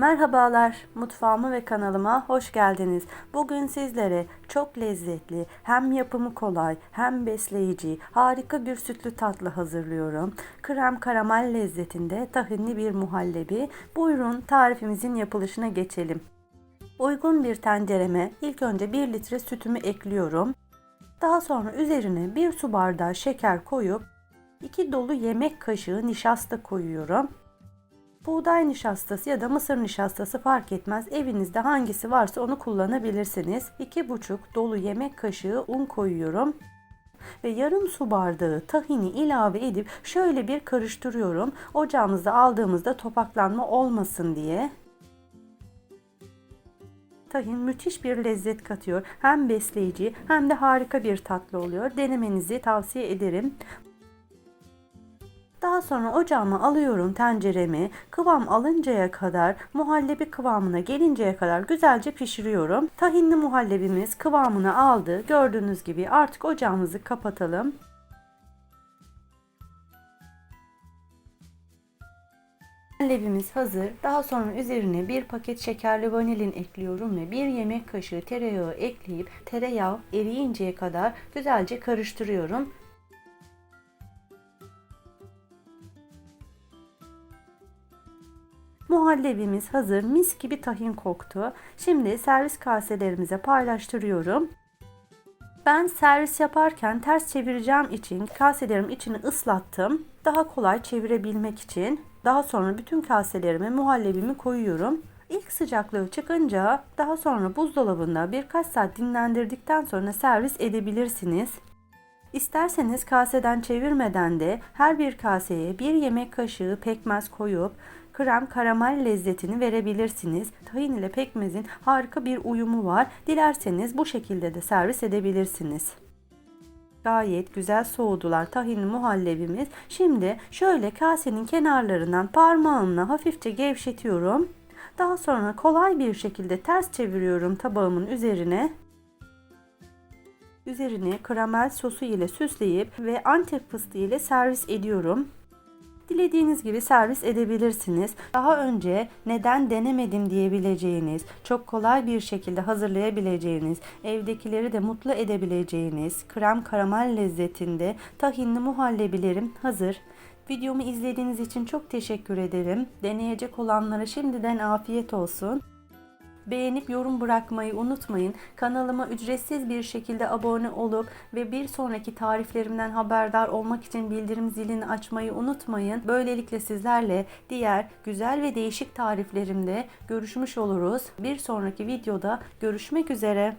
Merhabalar, mutfağıma ve kanalıma hoş geldiniz. Bugün sizlere çok lezzetli, hem yapımı kolay, hem besleyici, harika bir sütlü tatlı hazırlıyorum. Krem karamel lezzetinde tahinli bir muhallebi. Buyurun tarifimizin yapılışına geçelim. Uygun bir tencereme ilk önce 1 litre sütümü ekliyorum. Daha sonra üzerine 1 su bardağı şeker koyup 2 dolu yemek kaşığı nişasta koyuyorum. Buğday nişastası ya da mısır nişastası fark etmez. Evinizde hangisi varsa onu kullanabilirsiniz. 2,5 dolu yemek kaşığı un koyuyorum. Ve yarım su bardağı tahini ilave edip şöyle bir karıştırıyorum. Ocağımızda aldığımızda topaklanma olmasın diye. Tahin müthiş bir lezzet katıyor. Hem besleyici hem de harika bir tatlı oluyor. Denemenizi tavsiye ederim. Daha sonra ocağıma alıyorum tenceremi. Kıvam alıncaya kadar, muhallebi kıvamına gelinceye kadar güzelce pişiriyorum. Tahinli muhallebimiz kıvamını aldı. Gördüğünüz gibi artık ocağımızı kapatalım. Muhallebimiz hazır. Daha sonra üzerine bir paket şekerli vanilin ekliyorum ve bir yemek kaşığı tereyağı ekleyip tereyağı eriyinceye kadar güzelce karıştırıyorum. Muhallebimiz hazır. Mis gibi tahin koktu. Şimdi servis kaselerimize paylaştırıyorum. Ben servis yaparken ters çevireceğim için kaselerim içini ıslattım. Daha kolay çevirebilmek için. Daha sonra bütün kaselerime muhallebimi koyuyorum. İlk sıcaklığı çıkınca daha sonra buzdolabında birkaç saat dinlendirdikten sonra servis edebilirsiniz. İsterseniz kaseden çevirmeden de her bir kaseye bir yemek kaşığı pekmez koyup krem karamel lezzetini verebilirsiniz. Tahin ile pekmezin harika bir uyumu var. Dilerseniz bu şekilde de servis edebilirsiniz. Gayet güzel soğudular tahinli muhallebimiz. Şimdi şöyle kasenin kenarlarından parmağımla hafifçe gevşetiyorum. Daha sonra kolay bir şekilde ters çeviriyorum tabağımın üzerine. Üzerine karamel sosu ile süsleyip ve antep fıstığı ile servis ediyorum. Dilediğiniz gibi servis edebilirsiniz. Daha önce neden denemedim diyebileceğiniz, çok kolay bir şekilde hazırlayabileceğiniz, evdekileri de mutlu edebileceğiniz krem karamel lezzetinde tahinli muhallebilerim hazır. Videomu izlediğiniz için çok teşekkür ederim. Deneyecek olanlara şimdiden afiyet olsun. Beğenip yorum bırakmayı unutmayın. Kanalıma ücretsiz bir şekilde abone olup ve bir sonraki tariflerimden haberdar olmak için bildirim zilini açmayı unutmayın. Böylelikle sizlerle diğer güzel ve değişik tariflerimde görüşmüş oluruz. Bir sonraki videoda görüşmek üzere.